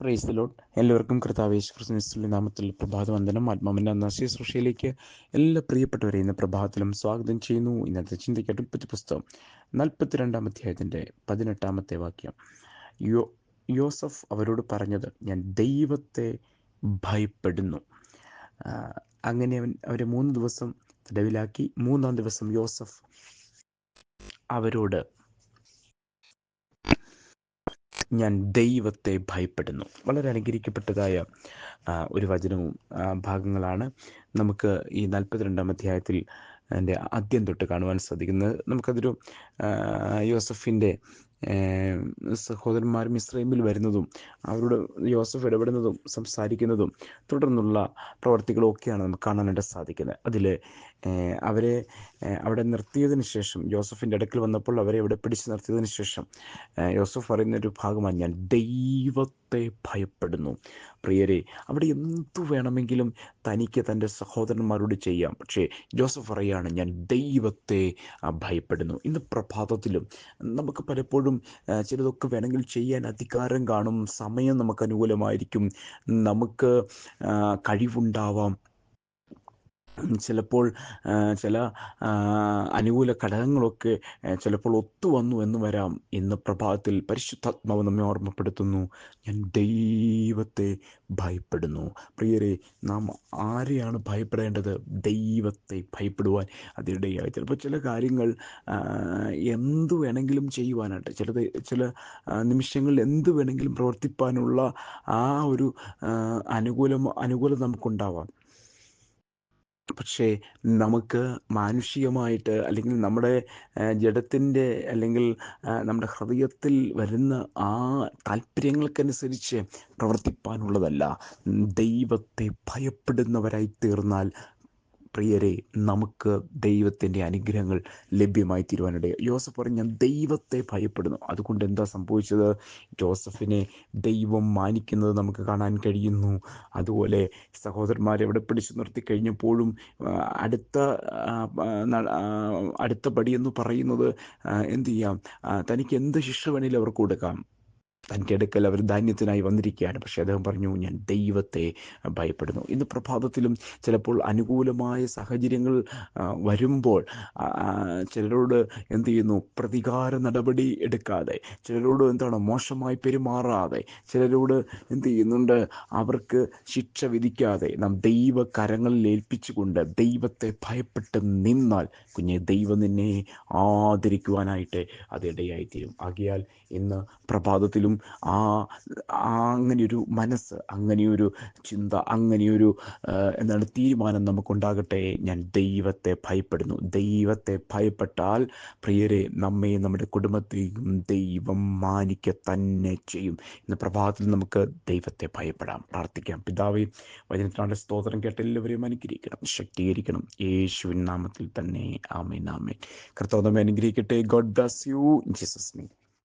Price load എല്ലാവർക്കും കർത്താവേശ് ക്രിസ്മസിന്റെ നാമത്തിൽ പ്രഭാതവന്ദനം. ആത്മാവിന്റെ അന്നാശയ സൃഷ്ടിയിലേക്ക് എല്ലാ പ്രിയപ്പെട്ടവരെയും ഇന്ന് പ്രഭാതത്തിലും സ്വാഗതം ചെയ്യുന്നു. ഇന്നത്തെ ചിന്തയ്ക്കായിട്ട് ഉപ്പത്തി പുസ്തകം നാൽപ്പത്തിരണ്ടാം അധ്യായത്തിന്റെ പതിനെട്ടാമത്തെ വാക്യം. യോ യോസഫ് അവരോട് പറഞ്ഞത് ഞാൻ ദൈവത്തെ ഭയപ്പെടുന്നു. അങ്ങനെ അവൻ അവരെ മൂന്ന് ദിവസം തടവിലാക്കി മൂന്നാം ദിവസം യോസഫ് അവരോട് ഞാൻ ദൈവത്തെ ഭയപ്പെടുന്നു. വളരെ അനുകരിക്കപ്പെട്ടതായ ഒരു വചനവും ഭാഗങ്ങളാണ് നമുക്ക് ഈ നാൽപ്പത്തിരണ്ടാം അധ്യായത്തിൽ എന്റെ ആദ്യം തൊട്ട് കാണുവാൻ സാധിക്കുന്നത്. നമുക്കതൊരു യോസഫിന്റെ ഏം, സഹോദരന്മാരും ഇസ്രൈമിൽ വരുന്നതും അവരുടെ യോസഫ് ഇടപെടുന്നതും സംസാരിക്കുന്നതും തുടർന്നുള്ള പ്രവർത്തികളും ഒക്കെയാണ് നമുക്ക് കാണാനായിട്ട് സാധിക്കുന്നത്. അതിൽ അവരെ അവിടെ നിർത്തിയതിന് ശേഷം യോസഫിന്റെ അടുക്കൽ വന്നപ്പോൾ അവരെ ഇവിടെ പിടിച്ചു നിർത്തിയതിന് ശേഷം യോസഫ് പറയുന്ന ഒരു ഭാഗമാണ് ഞാൻ ദൈവത്തെ ഭയപ്പെടുന്നു. പ്രിയരെ അവിടെ എന്തു വേണമെങ്കിലും തനിക്ക് തന്റെ സഹോദരന്മാരോട് ചെയ്യാം. പക്ഷേ ജോസഫ് പറയാണ് ഞാൻ ദൈവത്തെ ഭയപ്പെടുന്നു. ഇന്ന് പ്രഭാതത്തിലും നമുക്ക് പലപ്പോഴും ആ, ചിലതൊക്കെ വേണമെങ്കിൽ ചെയ്യാൻ അധികാരം കാണും. സമയം നമുക്ക് അനുകൂലമായിരിക്കും. നമുക്ക് കഴിവുണ്ടാവാം. ചിലപ്പോൾ ചില അനുകൂല ഘടകങ്ങളൊക്കെ ചിലപ്പോൾ ഒത്തുവന്നു എന്ന് വരാം ഇന്ന് പ്രഭാതത്തിൽ പരിശുദ്ധാത്മാവ് നമ്മെ ഓർമ്മപ്പെടുത്തുന്നു. ഞാൻ ദൈവത്തെ ഭയപ്പെടുന്നു. പ്രിയരെ നാം ആരെയാണ് ഭയപ്പെടേണ്ടത്? ദൈവത്തെ ഭയപ്പെടുവാൻ അതിനിടയായി. ചിലപ്പോൾ ചില കാര്യങ്ങൾ എന്തു വേണമെങ്കിലും ചെയ്യുവാനായിട്ട് ചിലത് ചില നിമിഷങ്ങളിൽ എന്ത് വേണമെങ്കിലും പ്രവർത്തിപ്പാനുള്ള ആ ഒരു അനുകൂലം അനുകൂലം നമുക്കുണ്ടാവാം. പക്ഷേ നമുക്ക് മാനുഷികമായിട്ട് അല്ലെങ്കിൽ നമ്മുടെ ജഡത്തിന്റെ അല്ലെങ്കിൽ നമ്മുടെ ഹൃദയത്തിൽ വരുന്ന ആ താല്പര്യങ്ങൾക്കനുസരിച്ച് പ്രവർത്തിപ്പാനുള്ളതല്ല. ദൈവത്തെ ഭയപ്പെടുന്നവരായി തീർന്നാൽ പ്രിയരെ നമുക്ക് ദൈവത്തിന്റെ അനുഗ്രഹങ്ങൾ ലഭ്യമായി തീരുവാനിടയെ യോസഫ് പറഞ്ഞു ഞാൻ ദൈവത്തെ ഭയപ്പെടുന്നു. അതുകൊണ്ട് എന്താ സംഭവിച്ചത്? ജോസഫിനെ ദൈവം മാനിക്കുന്നത് നമുക്ക് കാണാൻ കഴിയുന്നു. അതുപോലെ സഹോദരന്മാരെ അവിടെ പിടിച്ചു നിർത്തി കഴിഞ്ഞപ്പോഴും അടുത്ത അടുത്ത പടി എന്ന് പറയുന്നത് എന്ത് ചെയ്യാം? തനിക്ക് എന്ത് ശിക്ഷ വേണേലും അവർക്ക് കൊടുക്കാം. തന്റെ അടുക്കൽ അവർ ധാന്യത്തിനായി വന്നിരിക്കുകയാണ്. പക്ഷേ അദ്ദേഹം പറഞ്ഞു ഞാൻ ദൈവത്തെ ഭയപ്പെടുന്നു. ഇന്ന് പ്രഭാതത്തിലും ചിലപ്പോൾ അനുകൂലമായ സാഹചര്യങ്ങൾ വരുമ്പോൾ ചിലരോട് എന്ത് ചെയ്യുന്നു? പ്രതികാര നടപടി എടുക്കാതെ ചിലരോട് എന്താണ് മോശമായി പെരുമാറാതെ ചിലരോട് എന്ത് ചെയ്യുന്നുണ്ട്? അവർക്ക് ശിക്ഷ വിധിക്കാതെ നാം ദൈവ കരങ്ങളിൽ ഏൽപ്പിച്ചുകൊണ്ട് ദൈവത്തെ ഭയപ്പെട്ട് നിന്നാൽ കുഞ്ഞെ ദൈവം നിന്നെ ആദരിക്കുവാനായിട്ട് അത് ഇടയായിത്തീരും. ആകിയാൽ ഇന്ന് പ്രഭാതത്തിലും ആ അങ്ങനെയൊരു മനസ്സ് അങ്ങനെയൊരു ചിന്ത അങ്ങനെയൊരു എന്താണ് തീരുമാനം നമുക്കുണ്ടാകട്ടെ. ഞാൻ ദൈവത്തെ ഭയപ്പെടുന്നു. ദൈവത്തെ ഭയപ്പെട്ടാൽ പ്രിയരെ നമ്മെ നമ്മുടെ കുടുംബത്തെയും ദൈവം മാനിക്ക തന്നെ ചെയ്യും. ഇന്ന് പ്രഭാതത്തിൽ നമുക്ക് ദൈവത്തെ ഭയപ്പെടാം. പ്രാർത്ഥിക്കാം. പിതാവേ വചനത്തിനാണ് സ്തോത്രം കേട്ട എല്ലാവരെയും അനുഗ്രഹിക്കണം. ശക്തീകരിക്കണം. യേശുവിൻ നാമത്തിൽ തന്നെ. Amen amen. കർത്താവ് അനുഗ്രഹിക്കട്ടെ. God bless you Jesus name